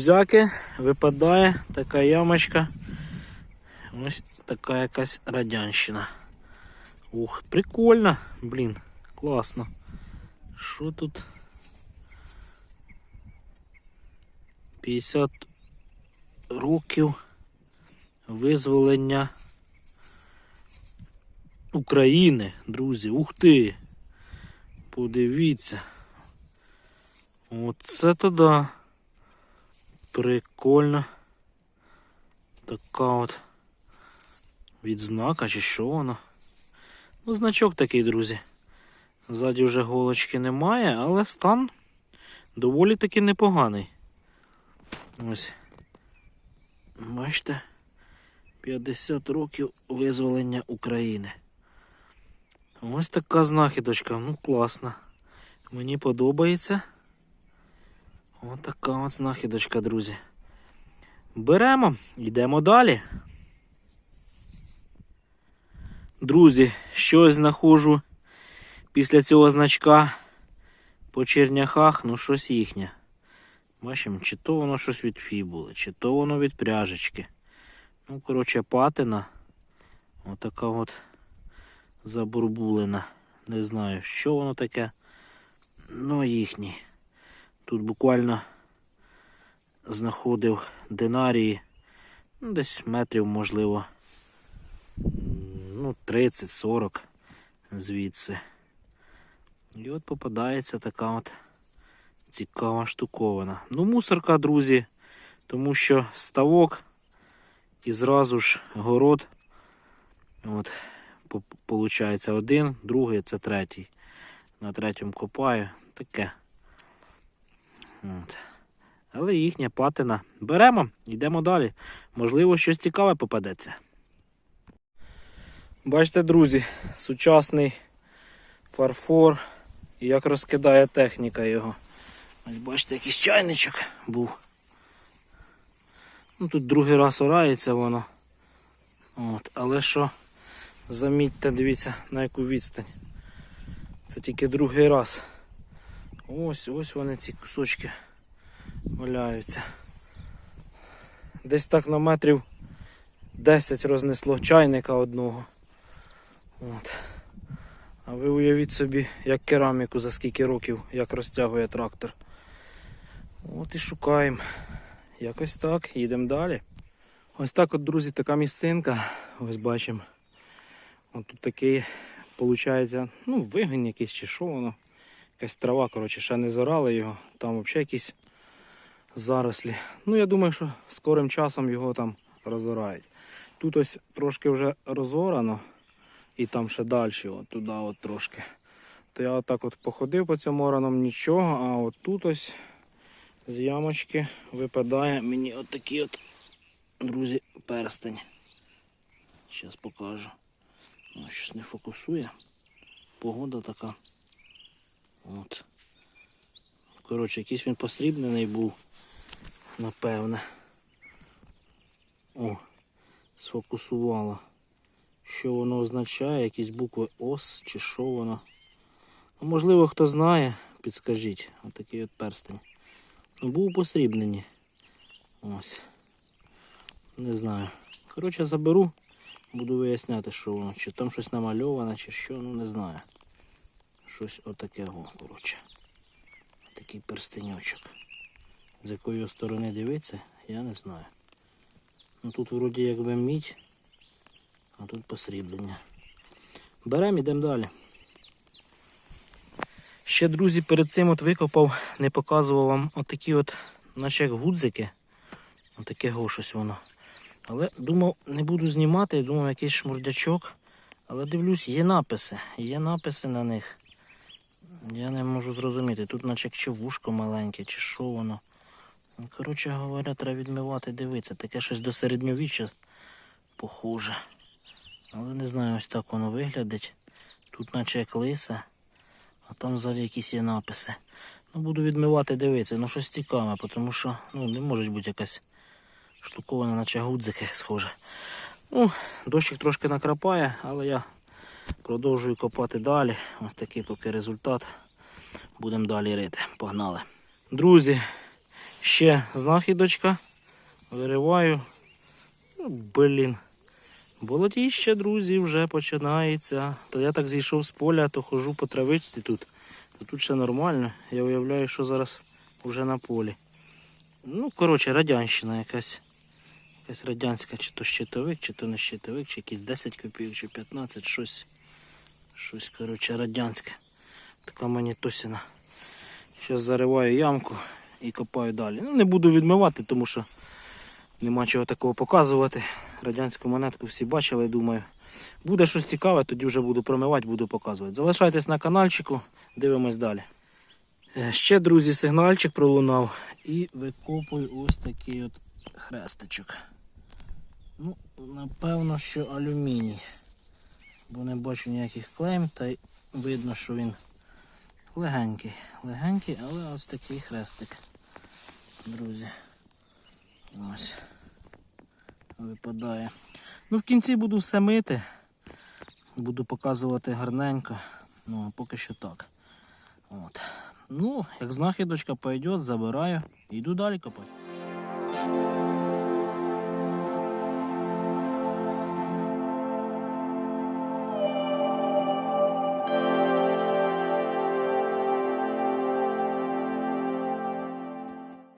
друзяки, випадає така ямочка. Ось така якась радянщина. Ух, прикольно, блін, класно. Що тут? 50 років визволення України, друзі. Ух ти! Подивіться. Оце то да. Прикольно. Така от відзнака чи що воно. Ну, значок такий, друзі. Ззаді вже голочки немає, але стан доволі таки непоганий. Ось. Бачите? 50 років визволення України. Ось така знахідочка. Ну, класна. Мені подобається. Ось така от знахідочка, друзі. Беремо, йдемо далі. Друзі, щось знаходжу після цього значка по черняхах, ну щось їхнє. Бачимо, чи то воно щось від фібули, чи то воно від пряжечки. Ну, коротше, патина. Отака от забурбулина. Не знаю, що воно таке. Ну, їхні. Тут буквально знаходив динарії. Ну, десь метрів, можливо. Ну, 30-40 звідси. І от попадається така от цікава штуковина. Ну, мусорка, друзі, тому що ставок і зразу ж город. От, по- получається один, другий, це третій. На третьому копаю. Таке. От. Але їхня патина. Беремо, йдемо далі. Можливо, щось цікаве попадеться. Бачите, друзі, сучасний фарфор і як розкидає техніка його. Ось бачите, якийсь чайничок був. Ну, тут другий раз орається воно. От, але що, замітьте, дивіться, на яку відстань. Це тільки другий раз. Ось, ось вони ці кусочки валяються. Десь так на метрів 10 рознесло чайника одного. От. А ви уявіть собі, як кераміку за скільки років, як розтягує трактор. От і шукаємо. Якось так, їдемо далі. Ось так от, друзі, така місцинка. Ось бачимо. Ось тут такий, виходить, ну, вигін якийсь чи що воно. Якась трава, коротше, ще не зорали його. Там взагалі якісь зарослі. Ну, я думаю, що скорим часом його там розорають. Тут ось трошки вже розорано. І там ще далі, от туди от трошки. То я отак от походив по цьому оранам, нічого, а от тут ось з ямочки випадає мені отакий от, друзі, перстень. Зараз покажу. Ну, щось не фокусує. Погода така. От. Коротше, якийсь він посрібнений був, напевне. О, сфокусувало. Що воно означає, якісь букви ОС чи що воно. Ну, можливо, хто знає, підскажіть. Отакий от перстень. Ну, був посрібнені. Ось. Не знаю. Коротше, заберу, буду виясняти, що воно. Чи там щось намальоване, чи що, ну не знаю. Щось отаке, коротше. Такий перстеньочок. З якої сторони дивитися, я не знаю. Ну тут вроді якби мідь, а тут посріблення. Беремо, йдемо далі. Ще, друзі, перед цим от викопав, не показував вам отакі от, наче як гудзики. Отаке щось воно. Але думав, не буду знімати, думав якийсь шмурдячок. Але дивлюсь, є написи. Є написи на них. Я не можу зрозуміти. Тут наче чи вушко маленьке, чи що воно. Ну, Коротше говоря, треба відмивати, дивитися. Таке щось до середньовіччя похоже. Але не знаю, ось так воно виглядить. Тут наче як лиса, а там ззаді якісь є написи. Ну, буду відмивати, дивитися. Ну щось цікаве, тому що ну, не може бути якась штукована, наче гудзики схоже. Ну, дощик трошки накрапає, але я продовжую копати далі. Ось такий поки результат. Будемо далі рити. Погнали. Друзі, Ще знахідочка. Вириваю. Ну, Блін. Болотіще, друзі, вже починається. То я так зійшов з поля, то хожу по травичці тут. То тут ще нормально. Я уявляю, що зараз вже на полі. Ну, коротше, радянщина якась. Якась радянська, чи то щитовик, чи то не щитовик, чи якісь 10 копійок, чи 15, щось. Щось, коротше, радянське. Така монітосіна. Зараз зариваю ямку і копаю далі. Ну, не буду відмивати, тому що нема чого такого показувати. Радянську монетку всі бачили, думаю. Буде щось цікаве, тоді вже буду промивати, буду показувати. Залишайтесь на каналчику, дивимось далі. Е, Ще, друзі, сигнальчик пролунав і викопую ось такий от хрестичок. Ну, напевно, що алюміній. Бо не бачу ніяких клейм, та й видно, що він легенький. Легенький, але ось такий хрестик. Друзі. Ось. Випадає. Ну, в кінці буду все мити. Буду показувати гарненько. Ну, а поки що так. От. Ну, як знахідочка пойде, забираю йду далі копати.